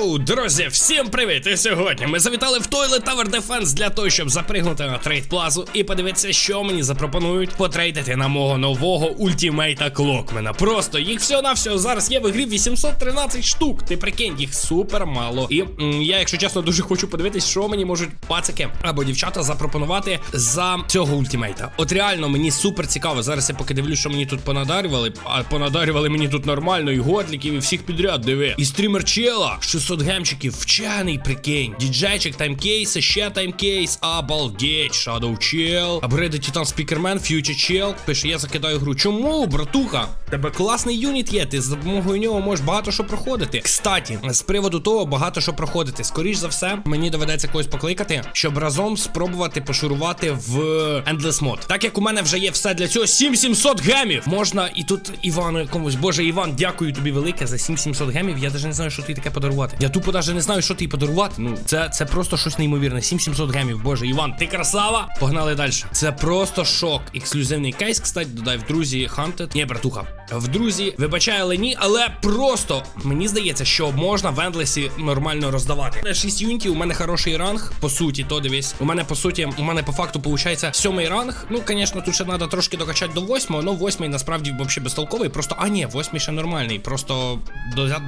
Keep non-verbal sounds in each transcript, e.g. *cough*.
Йоу, друзі, всім привіт! І сьогодні ми завітали в Toilet Tower Defense для того, щоб запригнути на трейд плазу і подивитися, що мені запропонують потрейдити на мого нового ультімейта Клокмена. Просто їх всього на всього зараз є в грі 813 штук. Ти прикинь, їх супер мало. І м, я, якщо чесно, дуже хочу подивитись, що мені можуть пацики або дівчата запропонувати за цього ультімейта. От реально мені супер цікаво. Зараз я поки дивлюсь, що мені тут понадарювали, а понадарювали мені тут нормально, і готліків, і всіх підряд диви. І стрімер чела, 600 гемчиків, вчений, прикинь. Діджейчик, таймкейси, ще таймкейс, обалдеть, Shadow чел. Апгрейди Титан Спікермен, Фьючер чел. Пише, я закидаю гру. Чому, братуха? Тебе класний юніт є, ти з допомогою нього можеш багато що проходити. Кстаті, з приводу того, багато що проходити. Скоріш за все, мені доведеться когось покликати, щоб разом спробувати пошурувати в Endless Mod. Так як у мене вже є все для цього 7700 гемів. Можна і тут Івану якомусь. Боже, Іван, дякую тобі велике за 7700 гемів. Я навіть не знаю, що тобі таке подарувати. Я тупо навіть не знаю, що тобі подарувати. Ну, це, це просто щось неймовірне. 7700 гемів. Боже, Іван, ти красава. Погнали далі. Це просто шок. Ексклюзивний кейс, кстати, додай в друзі Hunted. Ні, братуха. В друзі, вибачаю, але ні, але просто мені здається, що можна в Ендлесі нормально роздавати. Мене 6 юнітів, у мене хороший ранг, по суті, то дивись. У мене по суті, у мене по факту виходить сьомий ранг. Ну, звісно, тут ще треба трошки докачати до восьмого, але восьмий насправді взагалі безтолковий. Просто, а ні, восьмий ще нормальний, просто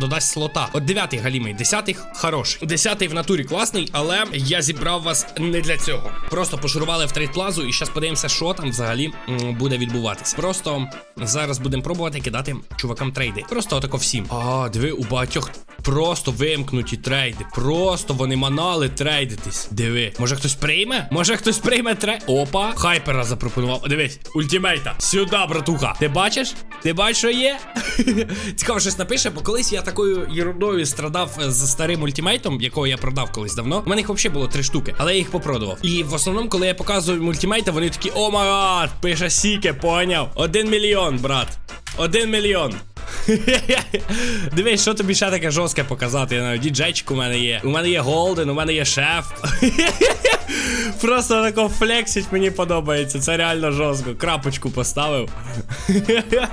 додасть слота. От дев'ятий галімий, десятий хороший. Десятий в натурі класний, але я зібрав вас не для цього. Просто пошурували в трейд плазу і зараз подивимося, що там взагалі буде відбуватись. Просто зараз будемо пробувати кидати чувакам трейди. Просто отако всім. А, диви, у багатьох просто вимкнуті трейди. Просто вони манали трейдитись. Диви, може хтось прийме? Може хтось прийме трейд? Опа, хайпера запропонував. Дивись, ультимейта. Сюди, братуха. Ти бачиш? Ти бачиш, що є? *laughs* Цікаво, щось напише, бо колись я такою ерундою страдав з старим ультимейтом, якого я продав колись давно. У мене їх взагалі було три штуки, але я їх попродував. І в основному, коли я показую мультимейта, вони такі, о май пише сіке, поняв. Один мільйон, брат. Один мільйон. *laughs* Дивись, що тобі ще таке жорстке показати. Я навіть діджейчик у мене є. У мене є Голден, у мене є шеф. *laughs* Просто тако флексить мені подобається. Це реально жорстко. Крапочку поставив.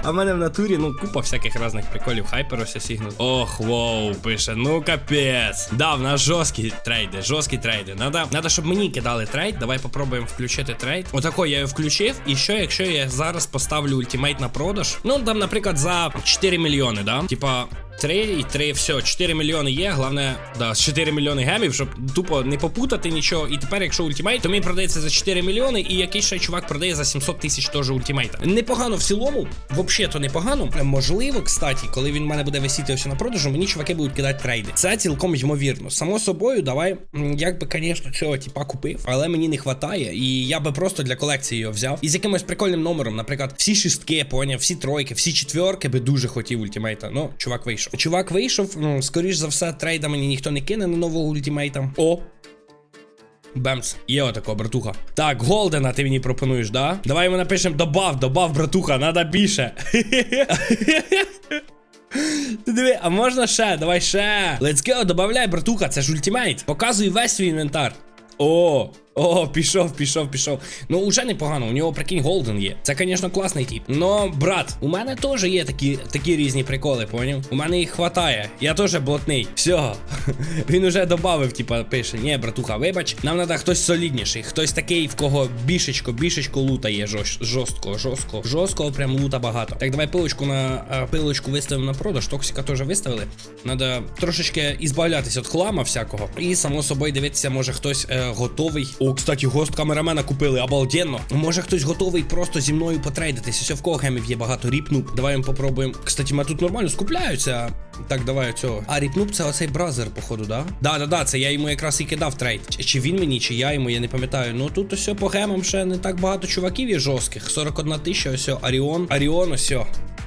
а в мене в натурі, ну, купа всяких різних приколів. Хайпер ось сігнув. Ох, воу, пише. Ну капець. Да, в нас жорсткі трейди, жорсткі трейди. Надо, надо, щоб мені кидали трейд. Давай попробуємо включити трейд. Отако я його включив. І що, якщо я зараз поставлю ультимейт на продаж? Ну, там, наприклад, за 4 мільйони, да? Типа. 3 і 3, все, 4 мільйони є. Головне, да, 4 мільйони гемів, щоб тупо не попутати нічого. І тепер, якщо ультимейт, то мені продається за 4 мільйони, і якийсь ще чувак продає за 700 тисяч теж ультимейта. Непогано в цілому, взагалі то непогано. Можливо, кстати, коли він в мене буде висіти ось на продажу, мені чуваки будуть кидати трейди. Це цілком ймовірно. Само собою, давай, як би, звісно, цього типа купив, але мені не вистачає. І я би просто для колекції його взяв. І з якимось прикольним номером, наприклад, всі шістки, поняв, всі тройки, всі четверки би дуже хотів ультимейта. Ну, чувак вийшов. Чувак вийшов, ну, скоріш за все, трейда мені ніхто не кине на нового ультимейта. О, Бемс, є отако, братуха. Так, Голдена ти мені пропонуєш, да? Давай йому напишемо добав, добав, братуха, надо більше. *laughs* Ти диви, а можна ще? Давай ще. Let's go, добавляй, братуха, це ж ультимейт. Показуй весь свій інвентар. О, о, пішов, пішов, пішов. Ну, уже непогано, у нього прикинь Голден є. Це, звісно, класний тип. Но, брат, у мене теж є такі такі різні приколи, поняв? У мене їх хватає. Я теж блатний. Все. *laughs* Він уже додав, типа, пише: Ні, братуха, вибач, нам треба хтось солідніший, хтось такий, в кого бішечко, бішечко лута є жорст- жорстко, жорстко, прям лута багато. Так, давай пилочку на пилочку виставимо на продаж. Токсика теж виставили. Надо трошечки ізбавлятися від хлама всякого. І само собою дивитися, може хтось е, готовий. Кстати, гост камерамена купили, обалденно. Може хтось готовий просто зі мною потрейдитись. Ось в кого гемів є багато ріпнуп. Давай ми попробуємо. Кстати, ми тут нормально скупляються. Так, давай цього. А ріпнуп це оцей бразер, походу, да? Да, да, да, це я йому якраз і кидав трейд. Чи він мені, чи я йому, я не пам'ятаю. Ну тут ось по гемам ще не так багато чуваків є жорстких. 41 тисяча, ось Аріон. Аріон, ось.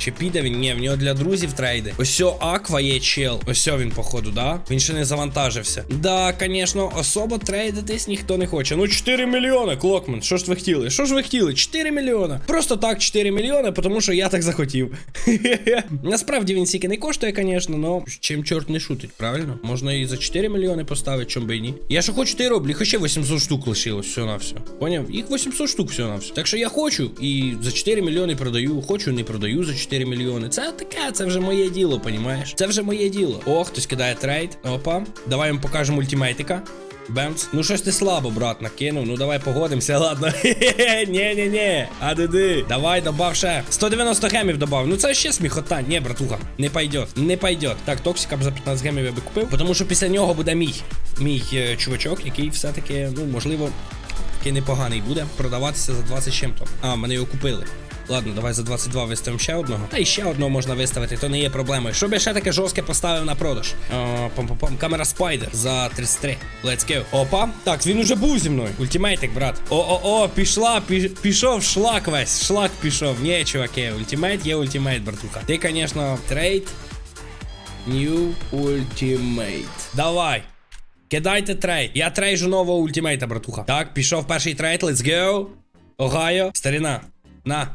Чи піде він? Ні, в нього для друзів трейди. Ось Аква є чел. Ось він, походу, да? Він ще не завантажився. Да, звісно, особо трейдитись ніхто не хоче. Ну, 4 мільйони, Клокман. Що ж ви хотіли? Що ж ви хотіли? 4 мільйони. Просто так, 4 мільйони, тому що я так захотів. *laughs* Насправді він стільки не коштує, звісно, но чим чорт не шутить, правильно? Можна і за 4 мільйони поставити, чом би і ні. Я що хочу, ти роблю, їх ще 800 штук лишилось, все на все. Поняв? Їх 800 штук все на все. Так що я хочу і за 4 мільйони продаю, хочу, не продаю за 4 4 мільйони. Це таке, це вже моє діло, понімаєш? Це вже моє діло. О, хтось кидає трейд. Опа. Давай їм покажемо ультимейтика. Бемц. Ну щось ти слабо, брат, накинув. Ну давай погодимося, *laughs* ладно. Хе-хе, ні-ні-ні. А диди. Давай, добав ще. 190 гемів добав. Ну це ще сміхота. Ні, братуха. Не пойдет. Не пойдет. Так, токсика б за 15 гемів я би купив. Тому що після нього буде мій. Мій е, чувачок, який все-таки, ну, можливо, такий непоганий буде продаватися за 20 чим-то. А, мене його купили. Ладно, давай за 22 виставимо ще одного. Та й ще одного можна виставити, то не є проблемою. Щоб я ще таке жорстке поставив на продаж. Пам-пам-пам. Камера спайдер за 33. Let's go. Опа. Так, він уже був зі мною. Ультимейтик, брат. О-о-о, пішла, пі- пішов шлак весь. Шлак пішов. Ні, чуваки, ультимейт є ультимейт, братуха. Ти, звісно, трейд. New Ultimate. Давай. Кидайте трейд. Я трейжу нового ультимейта, братуха. Так, пішов перший трейд, let's go. Огайо. Старина. На.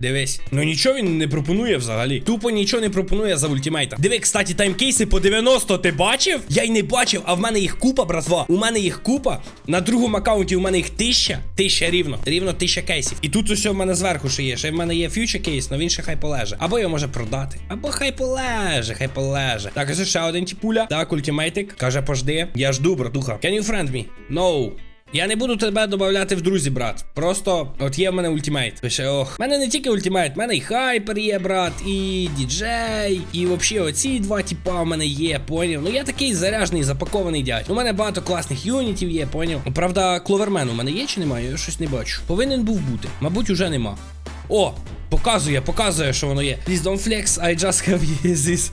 Дивись. Ну нічого він не пропонує взагалі. Тупо нічого не пропонує за ультимейта. Диви, кстати, таймкейси по 90 ти бачив? Я й не бачив, а в мене їх купа, братва. У мене їх купа. На другому аккаунті у мене їх тисяча. Тисяча рівно. Рівно тисяча кейсів. І тут усе в мене зверху ще є. Ще в мене є фьючер кейс, але він ще хай полеже. Або його може продати. Або хай полеже, хай полеже. Так, ось ще один тіпуля. Так, ультимейтик. Каже, пожди. Я жду, братуха. Can you friend me? No. Я не буду тебе додати в друзі, брат. Просто от є в мене ультимейт. Пише, ох. В мене не тільки ультимейт, в мене і хайпер є, брат, і діджей, і взагалі оці два типа в мене є, поняв. Ну я такий заряжений, запакований дядь. У мене багато класних юнітів є, поняв. Правда, кловермен у мене є чи немає? Я щось не бачу. Повинен був бути. Мабуть, уже нема. О! Показує, показує, що воно є. Please don't flex, I just have this.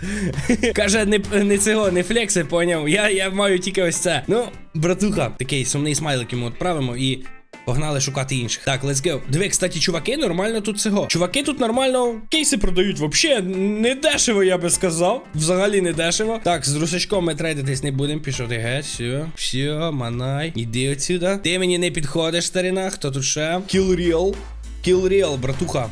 *laughs* Каже, не, не цього, не флекси, поняв. Я, я маю тільки ось це. Ну, братуха, такий сумний смайлик йому відправимо і. Погнали шукати інших. Так, let's go. Диви, кстати, чуваки, нормально тут цього. Чуваки тут нормально кейси продають. Вообще не дешево, я би сказав. Взагалі не дешево. Так, з русачком ми трейдитись не будемо. Пішов ти геть. Все, все, манай. Іди отсюда. Ти мені не підходиш, старина. Хто тут ще? Kill Real. Kill Real, братуха.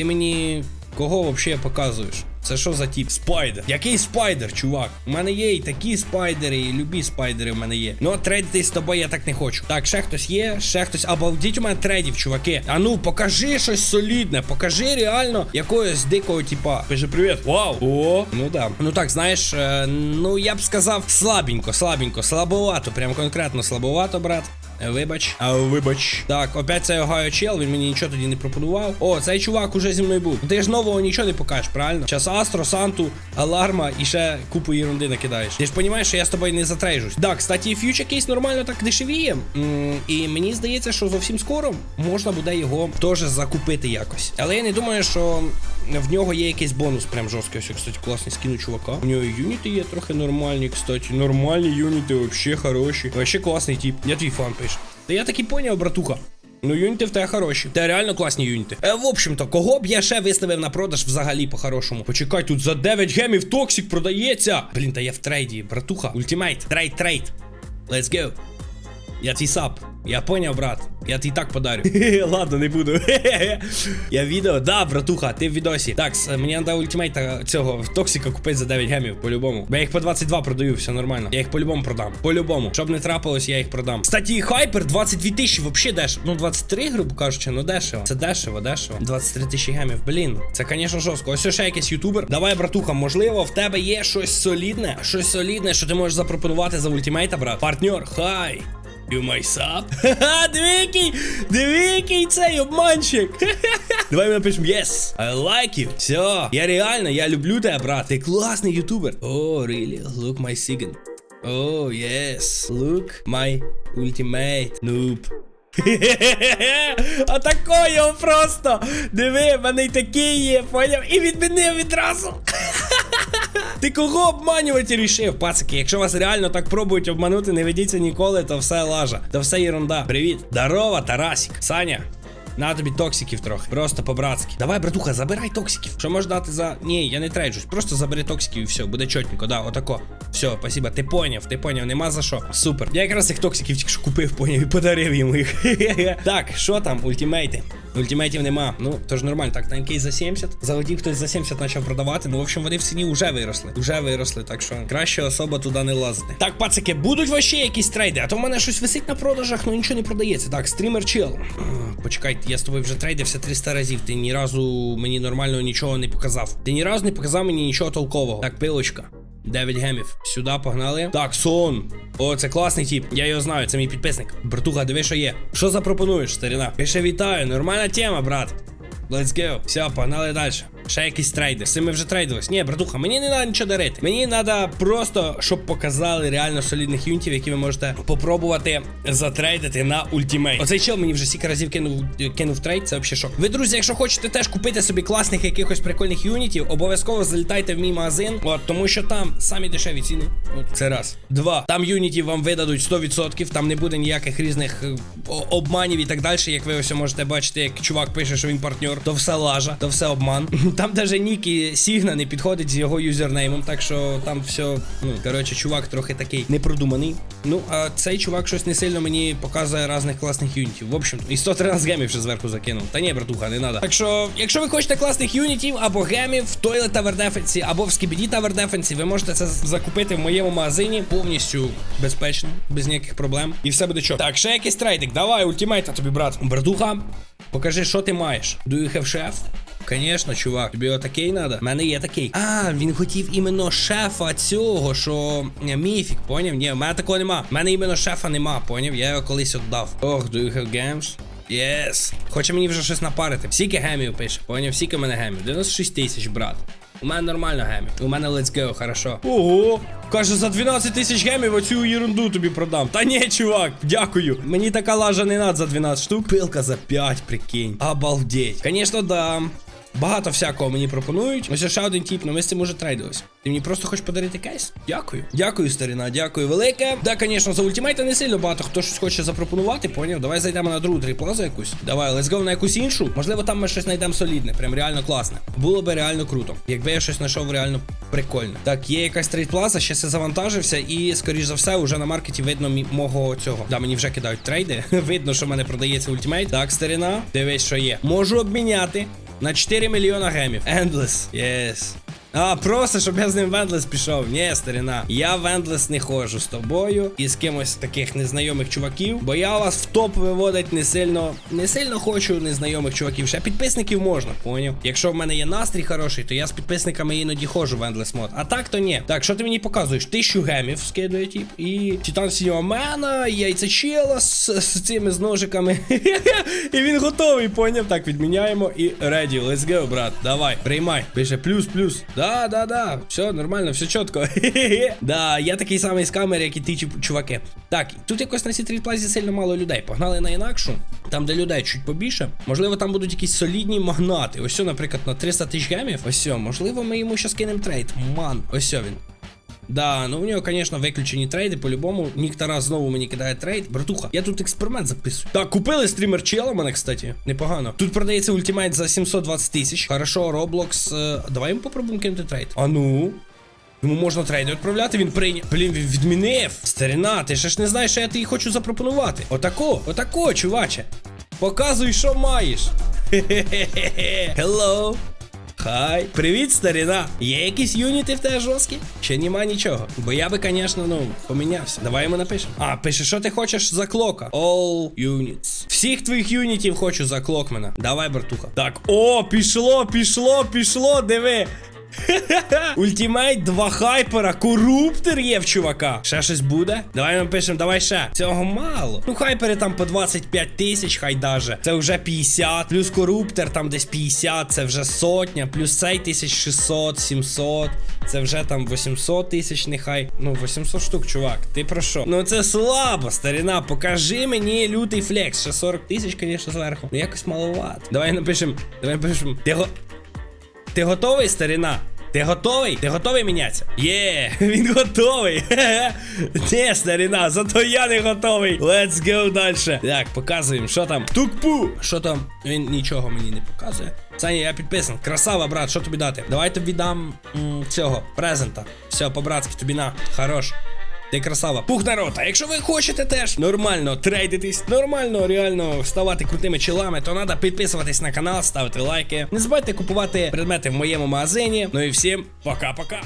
Ти мені кого вообще показуєш? Це що за тип? Спайдер. Який спайдер, чувак? У мене є і такі спайдери, і любі спайдери в мене є. Ну, трейдитись з тобою я так не хочу. Так, ще хтось є, ще хтось. Обалдіть у мене трейдів, чуваки. А ну, покажи щось солідне, покажи реально якогось дикого типа. Пише привіт. Вау. О, ну да. Ну так, знаєш, е, ну я б сказав слабенько, слабенько, слабовато, прям конкретно слабовато, брат. Е, Вибач. А вибач. Так, опять цей Огайо чел, він мені нічого тоді не пропонував. О, цей чувак уже зі мною був. Ти ж нового нічого не покажеш, правильно? Час Астро, Санту, Аларма і ще купу ерунди накидаєш. Ти ж розумієш, що я з тобою не затрейжусь. Так, кстати, фьючер кейс нормально так дешевіє. І мені здається, що зовсім скоро можна буде його теж закупити якось. Але я не думаю, що в нього є якийсь бонус прям жорсткий. Ось, кстати, класний скін у чувака. У нього юніти є трохи нормальні, кстати. Нормальні юніти, вообще хороші. Вообще класний тип. Я твій фан пише. Та я так і поняв, братуха. Ну, юніти в тебе хороші. Та реально класні юніти. Е, в общем-то, кого б я ще виставив на продаж взагалі по-хорошому? Почекай, тут за 9 гемів токсик продається. Блін, та я в трейді, братуха. Ультимейт. Трейд, трейд. Let's go. Я твій сап. Я поняв, брат. Я твій так подарю. *laughs* Ладно, не буду. *laughs* Я відео. Да, братуха, ти в відосі. Так, мені треба ультимейта цього токсика купити за 9 гемів, по-любому. Бо я їх по 22 продаю, все нормально. Я їх по-любому продам. По-любому. Щоб не трапилось, я їх продам. Кстати, хайпер 22 тисячі, вообще дешево. Ну, 23, грубо кажучи, ну дешево. Це дешево, дешево. 23 тисячі гемів. Блін, це, звісно, жорстко. Ось ще якийсь ютубер. Давай, братуха, можливо, в тебе є щось солідне, щось солідне, що ти можеш запропонувати за ультимейта, брат. Партнер, хай. You my sub? Ха-ха, який, диви який цей обманщик. Давай ми напишемо yes, I like you. Все, я реально, я люблю тебе, брат. Ти класний ютубер. О, really, look my sigen. Oh, yes, look my ultimate noob. *laughs* Отако його просто. Диви, в мене й такий є, поняв? І відмінив відразу. *laughs* Ти кого обманювати рішив, пацики? Якщо вас реально так пробують обманути, не ведіться ніколи, то все лажа. То все єрунда. Привіт. Здорово, Тарасік. Саня. На тобі токсиків трохи. Просто по-братськи. Давай, братуха, забирай токсиків. Що можеш дати за. Ні, я не трейджусь. Просто забери токсиків і все, буде чотненько. Да, отако. Все, спасибо. Ти поняв, ти поняв, нема за що. Супер. Я якраз цих токсиків тільки що купив, поняв і подарив йому їх. *laughs* так, що там, ультимейти? Ультимейтів нема. Ну, тож нормально. Так, танки за 70. Залетів хтось за 70 почав продавати. Ну, в общем, вони в ціні вже виросли. Вже виросли, так що краще особа туди не лазити. Так, пацики, будуть вообще якісь трейди, а то в мене щось висить на продажах, ну нічого не продається. Так, стрімер чел. Ах, *clears throat* Почекайте, я з тобою вже трейдився 300 разів. Ти ні разу мені нормально нічого не показав. Ти ні разу не показав мені нічого толкового. Так, пилочка. 9 гемів. Сюди погнали. Так, сон. О, це класний тип. Я його знаю, це мій підписник. Братуха, диви, що є. Що запропонуєш, старина? Пише вітаю, нормальна тема, брат. Let's go. Все, погнали далі. Ще якісь трейди. З ми вже трейдились. Ні, братуха, мені не треба нічого дарити. Мені треба просто, щоб показали реально солідних юнітів, які ви можете попробувати затрейдити на ультимейт. Оцей чел мені вже стільки разів кинув, кинув трейд, це взагалі шок. Ви, друзі, якщо хочете теж купити собі класних якихось прикольних юнітів, обов'язково залітайте в мій магазин. От, тому що там самі дешеві ціни. От, це раз. Два. Там юнітів вам видадуть 100%, там не буде ніяких різних е, обманів і так далі. Як ви ось можете бачити, як чувак пише, що він партнер, то все лажа, то все обман. Там даже нік і Сігна не підходить з його юзернеймом, так що там все, ну, коротше, чувак трохи такий непродуманий. Ну, а цей чувак щось не сильно мені показує різних класних юнітів. В общем, і 113 гемів ще зверху закинув. Та ні, братуха, не треба. Так що, якщо ви хочете класних юнітів або гемів в Tower Defense, або в Tower Defense, ви можете це закупити в моєму магазині повністю безпечно, без ніяких проблем. І все буде чо. Так, ще якийсь трейдик. Давай, ультимейта тобі, брат. Братуха, покажи, що ти маєш. Do you have chef? Конечно, чувак, тобі отакий надо? У мене є такий. А, він хотів іменно шефа цього, що Ні, міфік, поняв? Ні, в мене такого нема. У мене іменно шефа нема, поняв? Я його колись віддав. Ох, do you have games? Yes. Хоче мені вже щось напарити. Скільки гемів пише, поняв? Скільки мене гемів? 96 тисяч, брат. У мене нормально гемів. У мене let's go, хорошо. Ого! Каже, за 12 тисяч гемів оцю ерунду тобі продам. Та ні, чувак, дякую. Мені така лажа не надо за 12 штук. Пилка за 5, прикинь. Обалдеть. Конечно, дам. Багато всякого мені пропонують. Ось ще один тип, але ми з цим уже трейдились. Ти мені просто хочеш подарити кейс? Дякую. Дякую, старина, дякую велике. Да, звісно, за ультимейта не сильно багато хто щось хоче запропонувати, поняв? Давай зайдемо на другу триплазу якусь. Давай, let's go на якусь іншу. Можливо, там ми щось знайдемо солідне, прям реально класне. Було би реально круто. Якби я щось знайшов реально прикольне. Так, є якась трейдплаза, ще все завантажився, і, скоріш за все, уже на маркеті видно мого цього. Да, мені вже кидають трейди. *laughs* видно, що в мене продається ультимейт. Так, старина, дивись, що є. Можу обміняти на 4 миллиона гемів. Endless. Yes. А, просто, щоб я з ним в Ендлес пішов. Ні, старина. Я в Ендлес не ходжу з тобою і з кимось таких незнайомих чуваків, бо я вас в топ виводить не сильно. Не сильно хочу незнайомих чуваків. Ще підписників можна, поняв? Якщо в мене є настрій хороший, то я з підписниками іноді ходжу в Ендлес мод. А так то ні. Так, що ти мені показуєш? Тисячу гемів скидує, тип, і Титан синього мена, яйця чела з, з цими з ножиками. *laughs* і він готовий, поняв? Так, відміняємо і ready. Let's go, брат. Давай, приймай. Пише плюс, плюс. Да, да, да. Все нормально, все чітко. *laughs* да, я такий самий з камери, як і ті чуваки. Так, тут якось на цій тріплазі сильно мало людей. Погнали на інакшу, там, де людей чуть побільше. Можливо, там будуть якісь солідні магнати. Ось, наприклад, на 300 тисяч гемів. Ось, можливо, ми йому ще скинемо трейд. Ман, ось він. Да, ну в нього, звісно, виключені трейди, по-любому. Нік Тарас знову мені кидає трейд. Братуха, я тут експеримент записую. Так, купили стрімер чела мене, кстати. Непогано. Тут продається ультимейт за 720 тисяч. Хорошо, Roblox. е, Давай йому попробуємо кинути трейд. А ну. Йому можна трейди відправляти, він прийняв. Блін, він відмінив. Старина, ти ще ж не знаєш, що я тобі хочу запропонувати. Отако, отако, чуваче. Показуй, що маєш. *laughs* Хе-хе-хе-хе. Hello. Хай, привіт, старина. Є якісь юніти в тебе жорсткі? Ще нема нічого. Бо я би, звісно, ну, помінявся. Давай йому напишемо. А, пише, що ти хочеш за клока? All units. Всіх твоїх юнітів хочу за клокмена. Давай, братуха. Так, о, пішло, пішло, пішло, диви. Ультимейт, два хайпера, коруптер є в чувака. Ще щось буде? Давай ми пишемо, давай ще. Цього мало. Ну, хайпери там по 25 тисяч, хай даже. Це вже 50. Плюс коруптер там десь 50, це вже сотня. Плюс цей 1600, 700. Це вже там 800 тисяч, нехай. Ну, 800 штук, чувак. Ти про що? Ну це слабо, старина. Покажи мені лютий флекс. Ще 40 тисяч, звісно, зверху. Ну якось маловато. Давай напишемо. Давай напишемо. Ти. Ти готовий, старина? Ти готовий? Ти готовий мінятися? Є, *laughs* він готовий. *laughs* Ні, старина, зато я не готовий. Let's go далі. Так, показуємо, що там. Тукпу! Що там? Він нічого мені не показує. Саня, я підписаний. Красава, брат, що тобі дати? Давай тобі дам м, цього презента. Все, по-братськи, тобі на. Хорош. Ти красава. Пух народ, а якщо ви хочете теж нормально трейдитись, нормально реально ставати крутими чолами, то треба підписуватись на канал, ставити лайки. Не забувайте купувати предмети в моєму магазині. Ну і всім пока-пока.